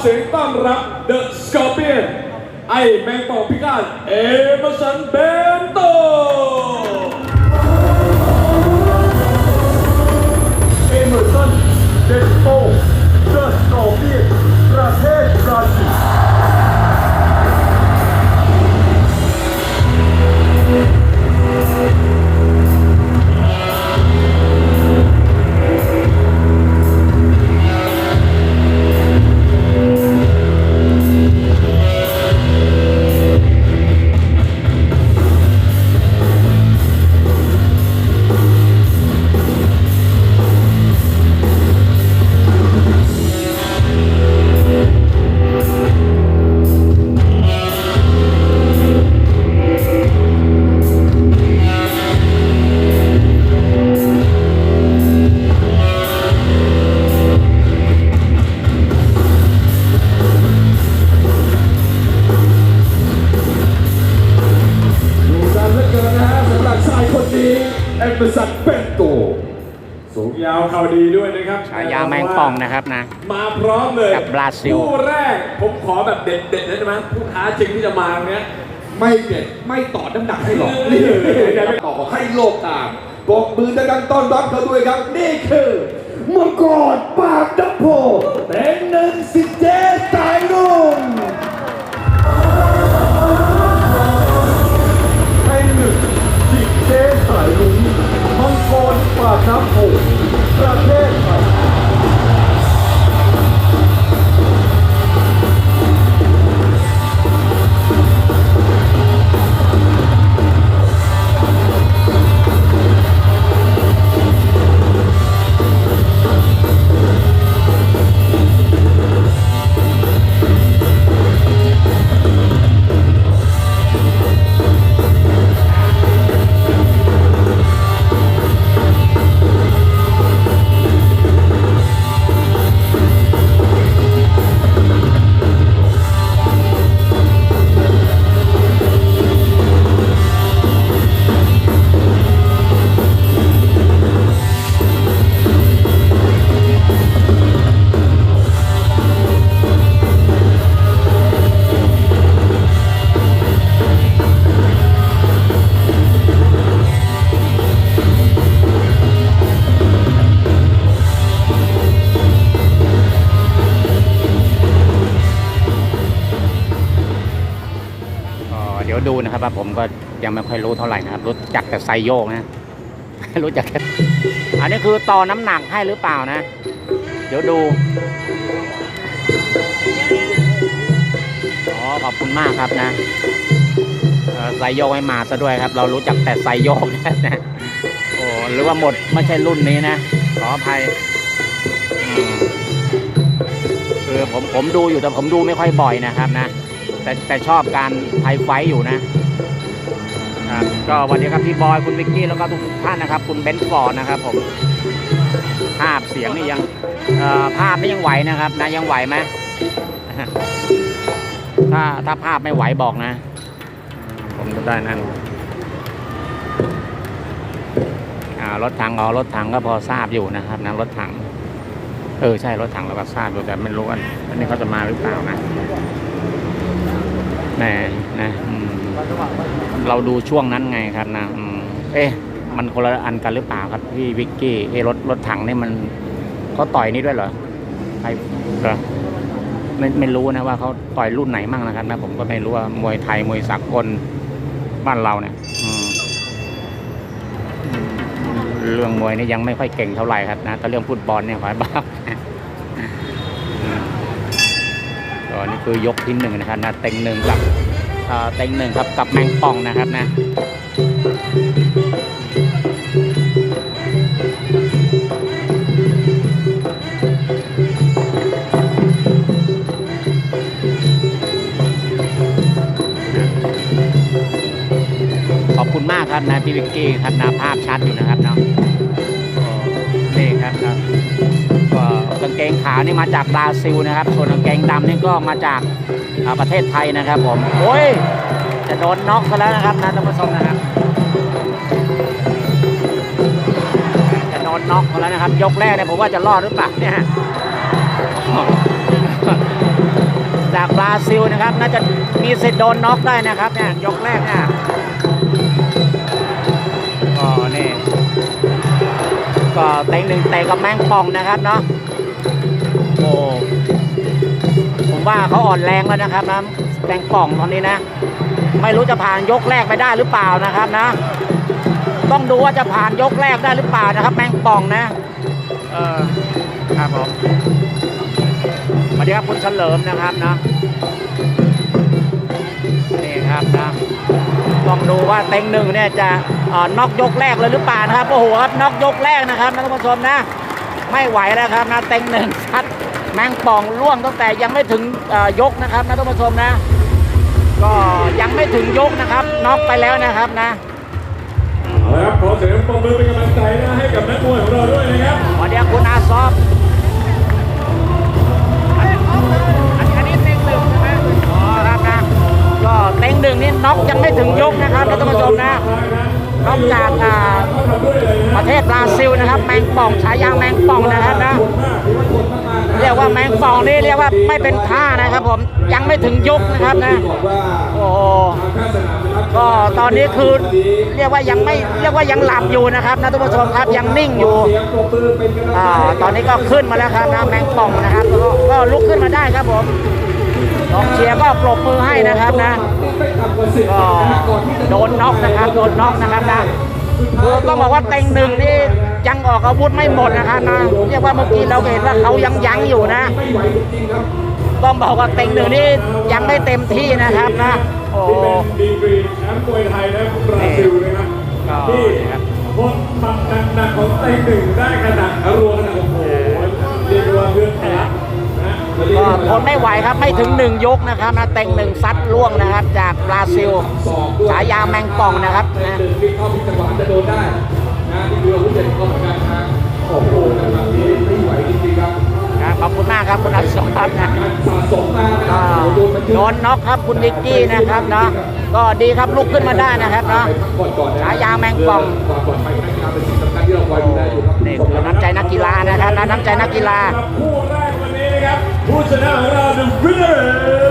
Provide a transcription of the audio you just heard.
เสียงต้อนรับ The Scorpion ไอแมงป่องพิการเอเมอร์สันเบนโต ร์สันเบนโตสูงยาวเข่าดีด้วยนะครับฉายาแมงป่องนะครับนะ มาพร้อมเลยกับบราซิลคู่แรกผมขอแบบเด็ดๆนะใช่ไหมผู้ท้าจริงที่จะมาเนี้ยไม่เด็ดไม่ต่อน้ำหนักให้หรอกนี่นี่ต่อให้โลกตามบอกมือดังๆต้อนรับเขาด้วยครับนี่คือมังกรปากดับโพเป็นหนึ่งสิเจส รปา ดูนะครับว่าผมก็ยังไม่ค่อยรู้เท่าไหร่นะครับ รู้จักแต่ไซโยกนะ รู้จักแค่อันนี้คือต่อน้ำหนักให้หรือเปล่านะ เดี๋ยวดูอ๋อขอบคุณมากครับนะไซโยกให้มาซะด้วยครับ เรารู้จักแต่ไซโยกนะนโอ้หรือว่าหมดไม่ใช่รุ่นนี้นะขออภัยคือผมผมดูอยู่แต่ผมดูไม่ค่อยบ่อยนะครับนะ แต่แต่ชอบการไทยไฟท์อยู่นะครับก็วันนี้ครับพี่บอยคุณวิกกี้แล้วก็ทุกท่านนะครับ คุณเบนซ์ฟอร์ดนะครับผมภาพเสียงนี่ยังเอ่อภาพนี่ยังไหวนะครับนะยังไหวไหมถ้าถ้าภาพไม่ไหวบอกนะ ผมก็ได้นั่นอ่ารถถังอ๋อรถถังก็พอทราบอยู่นะครับนะรถถัง เออใช่รถถังเราก็ทราบอยู่แต่ไม่รู้ว่าอันนี้เขาจะมาหรือเปล่านะ แหมนะอืมเราดูช่วงนั้นไงครับนะอืมเอ๊ะ มันคนละอันกันหรือเปล่าครับพี่วิกกี้เอะรถรถถังนี่มันเขาต่อยนี่ด้วยเหรอใครเหรอไม่ไม่รู้นะว่าเขาต่อยรุ่นไหนมั่งนะครับนะผมก็ไม่รู้ว่ามวยไทยมวยสากลบ้านเราเนี่ยเรื่องมวยนี่ยังไม่ค่อยเก่งเท่าไหร่ครับนะแต่เรื่องฟุตบอลเนี่ยขอให้บ้า ก็นี่คือยกที่หนึ่งนะครับนะเต็งหนึ่งกับเอ่อเต็งหนึ่งครับกับแมงป่องนะครับนะขอบคุณมากครับนะพี่วิกกี้ครับนะภาพชัดอยู่นะครับเนาะโอ้นี่ครับนะ ก็กางเกงขาวนี่มาจากบราซิลนะครับ ส่วนกางเกงดำนี่ก็มาจากประเทศไทยนะครับผมโอ้ยจะโดนน็อกซะแล้วนะครับนะท่านผู้ชมนะครับจะโดนน็อกซะแล้วนะครับ ยกแรกเนี่ยผมว่าจะรอดหรือเปล่าเนี่ยจากบราซิลนะครับ น่าจะมีสิทธิ์โดนน็อกได้นะครับเนี่ยยกแรกเนี่ย ก็เต็งหนึ่งเตะกับแมงป่องนะครับเนาะโอ้ผมว่าเขาอ่อนแรงแล้วนะครับนะแมงป่องตอนนี้นะ ไม่รู้จะผ่านยกแรกไปได้หรือเปล่านะครับนะ ต้องดูว่าจะผ่านยกแรกได้หรือเปล่านะครับ แมงป่องนะ เออครับผมสวัสดีครับคุณเฉลิมนะครับนะนี่ครับนะต้องดูว่าเต็งหนึ่งเนี่ยจะเอ่อ นอกยกแรกเลยหรือเปล่านะครับโอ้โหครับนอกยกแรกนะครับนะท่านผู้ชมนะ ไม่ไหวแล้วครับนะเต็งหนึ่งชัดแมงป่องล่วงตั้งแต่ยังไม่ถึงยกนะครับนะท่านผู้ชมนะ ก็ยังไม่ถึงยกนะครับน็อกไปแล้วนะครับนะเอาละครับขอเสียงปรบมือเป็นกำลังใจนะให้กับนักมวยของเราด้วยนะครับายาแมงป่องนะครับนะเรียกว่าแมงป่องนี่เรียกว่าไม่เป็นท่านะครับ ผมยังไม่ถึงยกนะครับนะโอ้ก็ตอนนี้คือเรียกว่ายังไม่เรียกว่ายังหลับอยู่นะครับนะท่านผู้ชมครับยังนิ่งอยู่อ่าตอนนี้ก็ขึ้นมาแล้วครับนะแมงป่องนะครับก็ลุกขึ้นมาได้ครับผมกองเชียร์ก็ปรบมือให้นะครับนะก็โดนน็อกนะครับโดนน็อกนะครับนะ คือต้องบอกว่าเต็งหนึ่งนี่ยังออกอาวุธไม่หมดนะครับนะเรียกว่าเมื่อกี้เราเห็นว่าเขายังยั้งอยู่นะไม่ไหวจริงๆครับต้องบอกว่าเต็งหนึ่งนี่ยังไม่เต็มที่นะครับนะโอ้ที่เป็นดีกรีแชมป์มวยไทยนะบราซิลนะครับก็ที่นี่ครับพดมันหนักๆของเต็งหนึ่งได้ขนาดรวมขนาดโอ้ ก็ทนไม่ไหวครับไม่ถึงหนึ่งยกนะครับนะเต็งหนึ่งซัดล่วงนะครับ จากบราซิลศอกด้วยฉายาแมงป่องนะครับนะนวิ่เข้าพิจังหวะจะโดนได้นะนี่คืออาวุธเด็ดของเขาเหมือนกันนะโอ้โหแบบนี้ไม่ไหวจริงๆครับครับขอบคุณมากครับคุณอัศวครับนะสะสมมาโดนน็อกครับคุณนิกกี้นะครับเนาะก็ดีครับลุกขึ้นมาได้นะครับเนาะไปพักผ่อนก่อนนะฉายาแมงป่องนี่น้ำใจนักกีฬานะครับนะน้ำใจนักกีฬา Put it out of the winner.